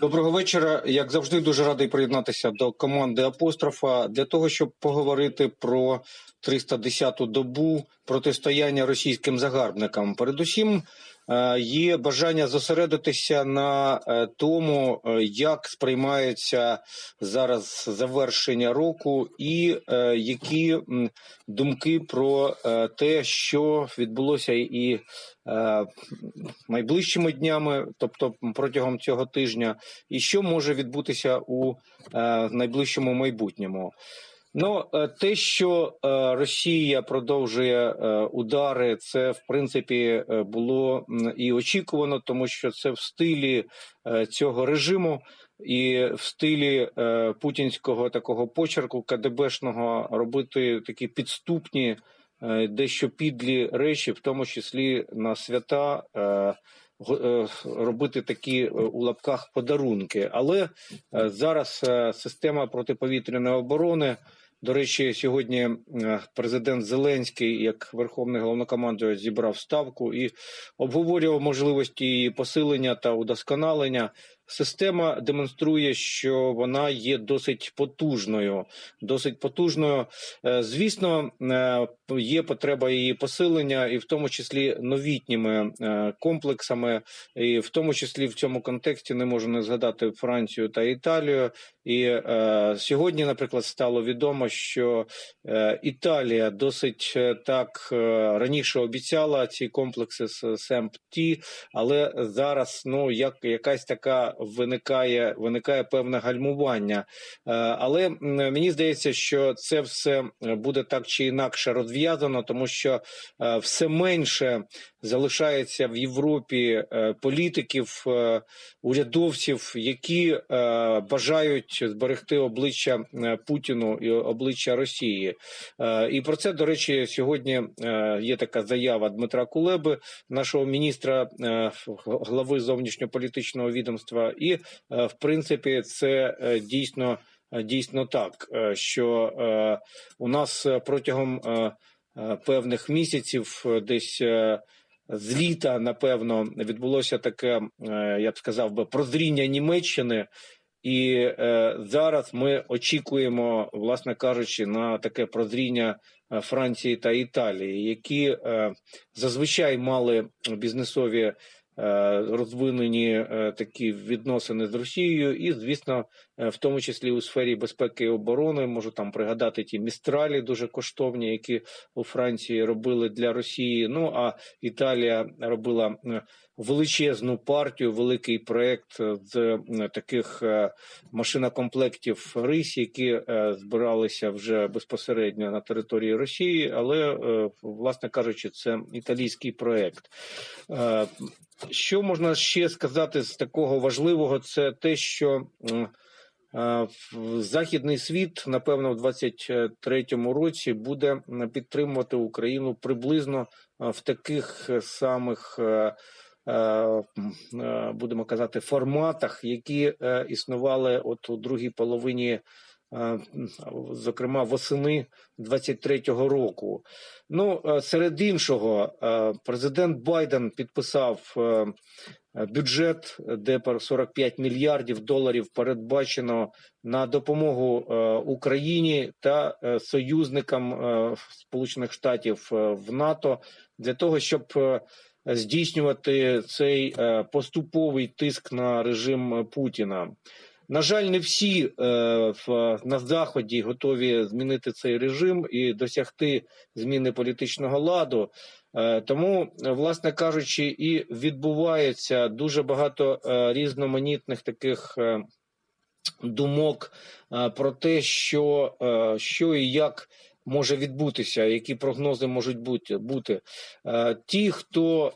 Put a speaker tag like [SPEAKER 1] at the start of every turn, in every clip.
[SPEAKER 1] Доброго вечора. Як завжди, дуже радий приєднатися до команди Апострофа для того, щоб поговорити про 310-ту добу протистояння російським загарбникам. Передусім, є бажання зосередитися на е, тому, е, як сприймається зараз завершення року, і е, які думки про е, те, що відбулося і е, найближчими днями, тобто протягом цього тижня, і що може відбутися у е, найближчому майбутньому. Ну, е, те, що е, Росія продовжує е, удари, це в принципі було і очікувано, тому що це в стилі цього режиму і в стилі путінського такого почерку КДБшного робити такі підступні, дещо підлі речі, в тому числі на свята. Е, робити такі у лапках подарунки, але зараз система протиповітряної оборони. До речі, сьогодні е, президент Зеленський, як верховний головнокомандувач, зібрав ставку і обговорював можливості її посилення та удосконалення. Система демонструє, що вона є досить потужною. Досить потужною. Е, Звісно, е, є потреба її посилення, і в тому числі новітніми комплексами, і в тому числі в цьому контексті не можу не згадати Францію та Італію. І е, сьогодні, наприклад, стало відомо, що е, Італія досить е, так е, раніше обіцяла ці комплекси з СЕМП-Ті, але зараз ну як якась така виникає, виникає певне гальмування. Е, Але мені здається, що це все буде так чи інакше розв'язано, тому що е, все менше залишається в Європі е, політиків, е, урядовців, які е, бажають зберегти обличчя Путіну і обличчя Росії. І про це, до речі, сьогодні є така заява Дмитра Кулеби, нашого міністра глави зовнішньополітичного відомства. І в принципі, це дійсно дійсно так, що у нас протягом певних місяців, десь. З літа, напевно, відбулося таке, е, я б сказав би, прозріння Німеччини, і е, зараз ми очікуємо, власне кажучи, на таке прозріння е, Франції та Італії, які е, зазвичай мали бізнесові розвинені е, такі відносини з Росією, і звісно, е, в тому числі у сфері безпеки і оборони можу там пригадати ті містралі дуже коштовні, які у Франції робили для Росії. Ну а Італія робила е, величезну партію, великий проект е, з е, таких е, машинокомплектів РИС, які е, збиралися вже безпосередньо на території Росії, але, е, власне кажучи, це італійський проект. Що можна ще сказати з такого важливого? Це те, що західний світ, напевно, в 23-му році буде підтримувати Україну приблизно в таких самих. Будемо казати, форматах, які е, існували от у другій половині, зокрема восени 23-го року. Ну, е, серед іншого, е, президент Байден підписав е, бюджет, де по 45 мільярдів доларів передбачено на допомогу е, Україні та е, союзникам е, Сполучених Штатів е, в НАТО для того, щоб е, здійснювати цей е, поступовий тиск на режим Путіна. На жаль, не всі е, на заході готові змінити цей режим і досягти зміни політичного ладу. Е, Тому, власне кажучи, і відбувається дуже багато е, різноманітних таких думок про те, що, що і як може відбутися, які прогнози можуть бути. бути. Ті, хто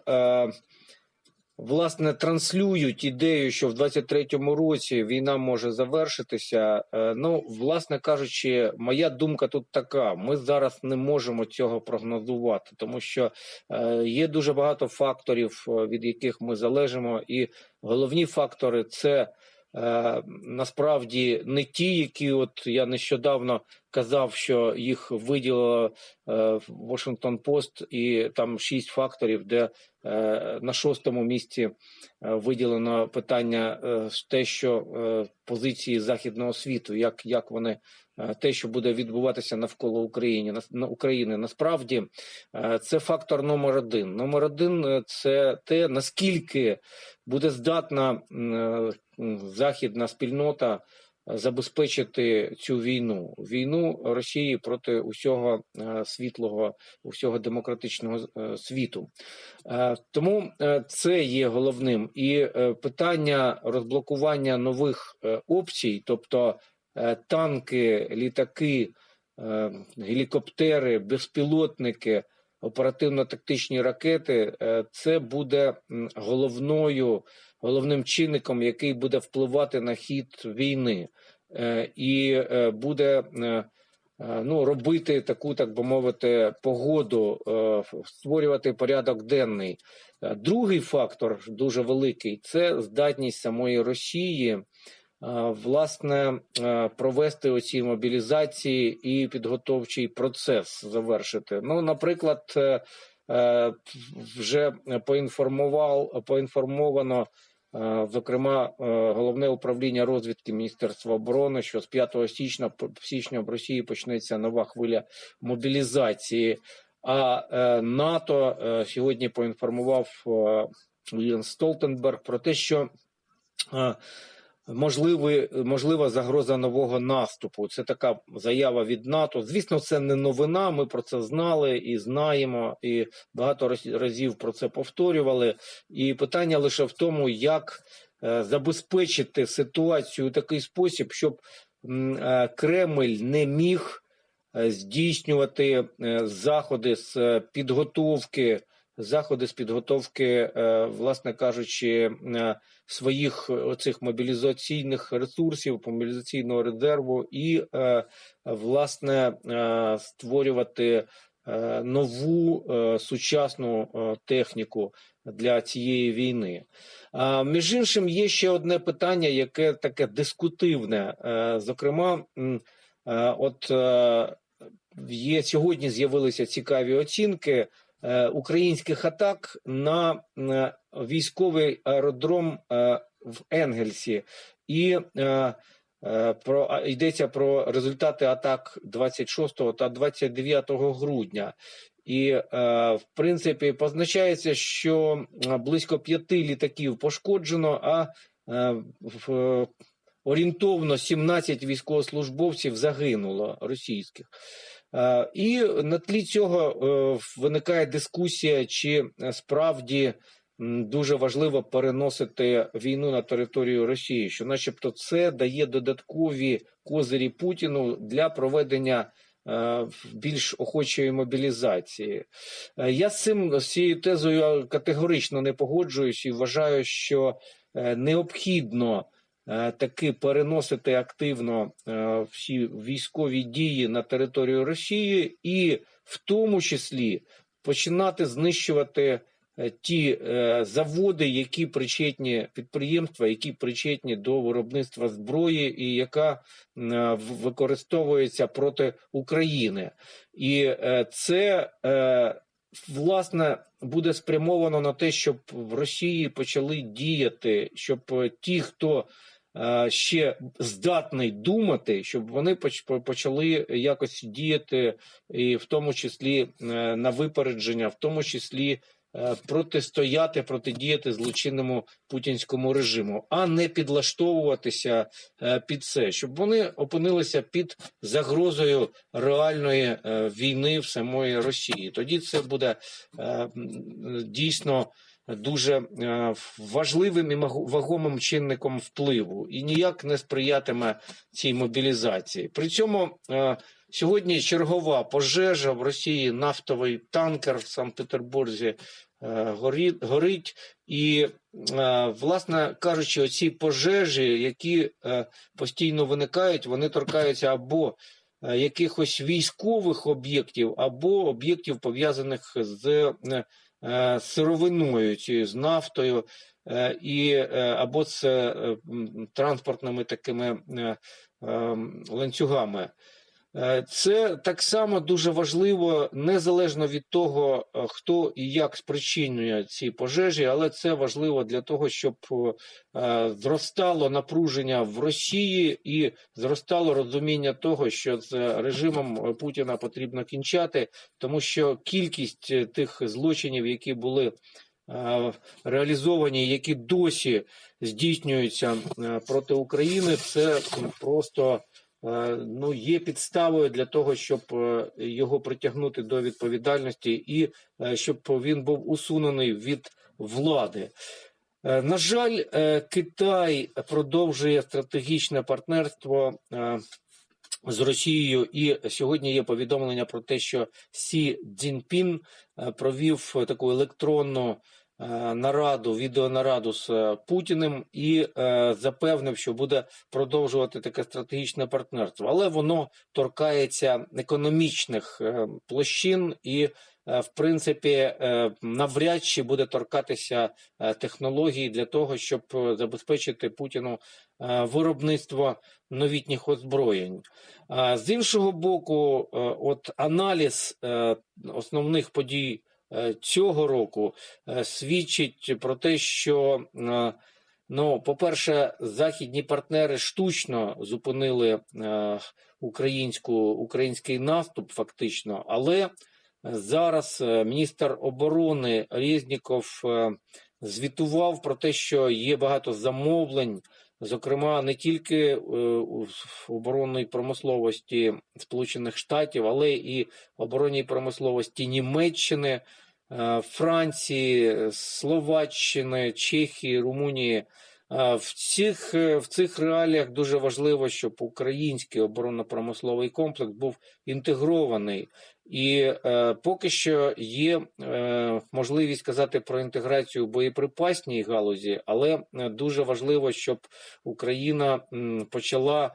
[SPEAKER 1] власне транслюють ідею, що в 23-му році війна може завершитися. е, Ну, власне кажучи, моя думка тут така: ми зараз не можемо цього прогнозувати, тому що е, є дуже багато факторів, е, від яких ми залежимо, і головні фактори це. Насправді не ті, які от я нещодавно
[SPEAKER 2] казав, що їх виділило е, Washington Post, і там шість факторів, де е, на шостому місці е, виділено питання е, те, що е, позиції західного світу, як, як вони е, те, що буде відбуватися навколо України на, України, насправді е, це фактор номер один. Номер один е, це те, наскільки буде здатна е, західна спільнота забезпечити цю війну, війну Росії проти усього е, світлого, усього демократичного е, світу. Е, Тому це є головним і питання розблокування нових опцій, тобто танки, літаки, гелікоптери, безпілотники. Оперативно-тактичні ракети це буде головною головним чинником, який буде впливати на хід війни, Е, і е, буде е, ну, робити таку, так би мовити, погоду, створювати порядок денний. Другий фактор дуже великий це здатність самої Росії. Власне, провести оці мобілізації і підготовчий процес завершити. Ну, наприклад, вже поінформував поінформовано Зокрема, е, головне управління розвідки Міністерства оборони, що з 5 січня січня в Росії почнеться нова хвиля мобілізації. А е, НАТО е, сьогодні поінформував Лін Столтенберг про те, що е, можливий, можлива загроза нового наступу. Це така заява від НАТО. Звісно, це не новина. Ми про це знали і знаємо, і багато разів про це повторювали. І питання лише в тому, як е, забезпечити ситуацію у такий спосіб, щоб е, Кремль не міг е, здійснювати заходи з підготовки. Заходи з підготовки, е, власне кажучи, е, своїх оцих мобілізаційних ресурсів, мобілізаційного резерву, і е, власне створювати нову сучасну техніку для цієї війни. Між іншим, є ще одне питання, яке таке дискутивне. Зокрема, от є сьогодні з'явилися цікаві оцінки українських атак на, на військовий аеродром е, в Енгельсі, і е, е, про йдеться про результати атак 26 та 29 грудня. І, е, в принципі, позначається, що е, близько п'яти літаків пошкоджено, а е, орієнтовно 17 військовослужбовців загинуло російських. Е, І на тлі цього е, виникає дискусія, чи е, справді дуже важливо переносити війну на територію Росії, що, начебто, це дає додаткові козирі Путіну для проведення більш охочої мобілізації. Я з цим з цією тезою категорично не погоджуюсь і вважаю, що необхідно таки переносити активно е, всі військові дії на територію Росії, і в тому числі починати знищувати е, ті е, заводи, які причетні підприємства, які причетні до виробництва зброї, і яка е, використовується проти України, і е, це е, власне буде спрямовано на те, щоб в Росії почали діяти, щоб е, ті, хто е, ще здатний думати, щоб вони поч- почали якось діяти, і в тому числі е, на випередження, в тому числі протистояти, протидіяти злочинному путінському режиму, а не підлаштовуватися е, під це, щоб вони опинилися під загрозою реальної е, війни в самої Росії. Тоді це буде е, дійсно дуже е, важливим і вагомим чинником впливу і ніяк не сприятиме цій мобілізації. При цьому е, сьогодні чергова пожежа в Росії, нафтовий танкер в Санкт-Петербурзі е, горить. І, е, власне кажучи, оці пожежі, які е, постійно виникають, вони торкаються або якихось військових об'єктів, або об'єктів пов'язаних з сировиною, цією з нафтою, і або з транспортними такими е, е, ланцюгами. Е, Це так само дуже важливо, незалежно від того, е, хто і як спричинює ці пожежі, але це важливо для того, щоб е, зростало напруження в Росії і зростало розуміння того, що з режимом Путіна потрібно кінчати, тому що кількість тих злочинів, які були реалізовані, які досі здійснюються проти України, це просто ну, є підставою для того, щоб е, його притягнути до відповідальності і е, щоб він був усунений від влади. Е, На жаль, е, Китай продовжує стратегічне партнерство е, з Росією, і сьогодні є повідомлення про те, що Сі Цзіньпін е, провів таку електронну е, нараду, відеонараду з е, Путіним і е, запевнив, що буде продовжувати таке стратегічне партнерство, але воно торкається економічних е, площин і. е, В принципі, е, навряд чи буде торкатися е, технологій для того, щоб е, забезпечити Путіну е, виробництво новітніх озброєнь. З іншого боку, е, от аналіз е, основних подій е, цього року е, свідчить про те, що, е, ну, по-перше, західні партнери штучно зупинили е, українську, український наступ, фактично, але зараз е, міністр оборони Резніков е, звітував про те, що є багато замовлень зокрема не тільки в оборонній промисловості Сполучених Штатів, але і оборонній промисловості Німеччини, е, Франції, Словаччини, Чехії, Румунії. Е, В цих, е, в цих реаліях дуже важливо, щоб український оборонно-промисловий комплекс був інтегрований. І е, поки що є е, можливість казати про інтеграцію боєприпасній галузі, але е, дуже важливо, щоб Україна почала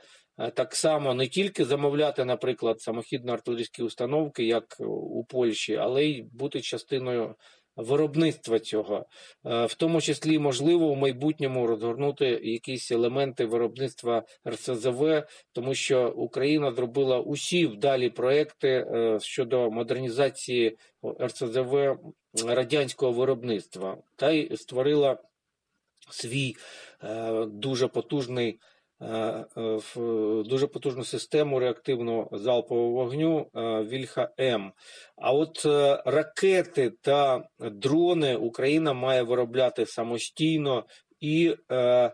[SPEAKER 2] так само не тільки замовляти, наприклад, самохідно-артилерійські установки, як у Польщі, але й бути частиною виробництва цього, Е, в тому числі можливо в майбутньому розгорнути якісь елементи виробництва РСЗВ, тому що Україна зробила усі вдалі проекти е, щодо модернізації РСЗВ радянського виробництва та й створила свій е, дуже потужний. Е, е, в- Дуже потужну систему реактивного залпового вогню е, Вільха М. А от е, ракети та дрони Україна має виробляти самостійно і е, е,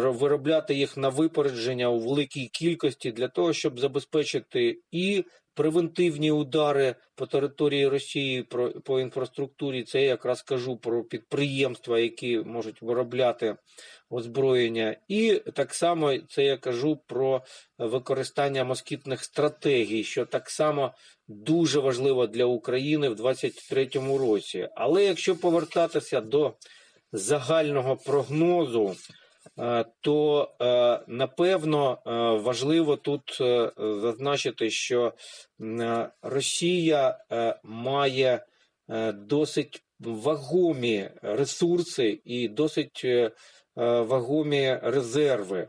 [SPEAKER 2] ро- виробляти їх на випередження у великій кількості для того, щоб забезпечити і превентивні удари по території Росії, про по інфраструктурі. Це я якраз кажу про підприємства, які можуть виробляти озброєння, і так само це я кажу про використання москітних стратегій, що так само дуже важливо для України в 2023 році. Але якщо повертатися до загального прогнозу, то е, напевно е, важливо тут е, зазначити, що е, Росія е, має е, досить вагомі ресурси і досить е, е, вагомі резерви.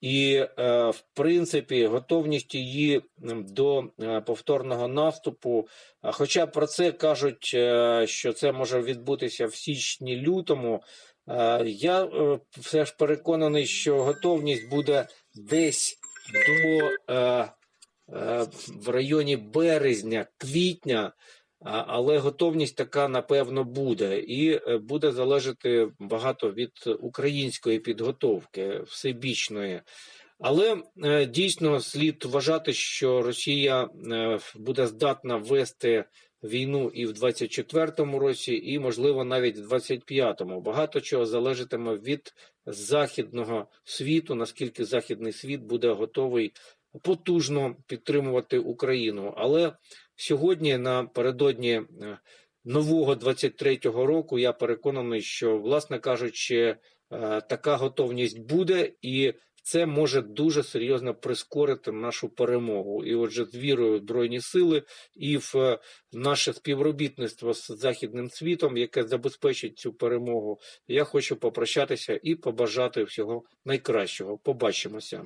[SPEAKER 2] І, е, в принципі, готовність її до е, повторного наступу. Хоча про це кажуть, е, що це може відбутися в січні-лютому. Е, Я е, все ж переконаний, що готовність буде десь до е, в районі березня, квітня. Але готовність така напевно буде, і буде залежати багато від української підготовки всебічної. Але дійсно слід вважати, що Росія буде здатна вести війну і в 24-му році, і можливо навіть в 25-му. Багато чого залежатиме від західного світу, наскільки західний світ буде готовий потужно підтримувати Україну. Але сьогодні, напередодні е, нового 23-го року, я переконаний, що, власне кажучи, е, така готовність буде, і це може дуже серйозно прискорити нашу перемогу. І отже, з вірою в Збройні сили і в е, наше співробітництво з західним світом, яке забезпечить цю перемогу, я хочу попрощатися і побажати всього найкращого. Побачимося.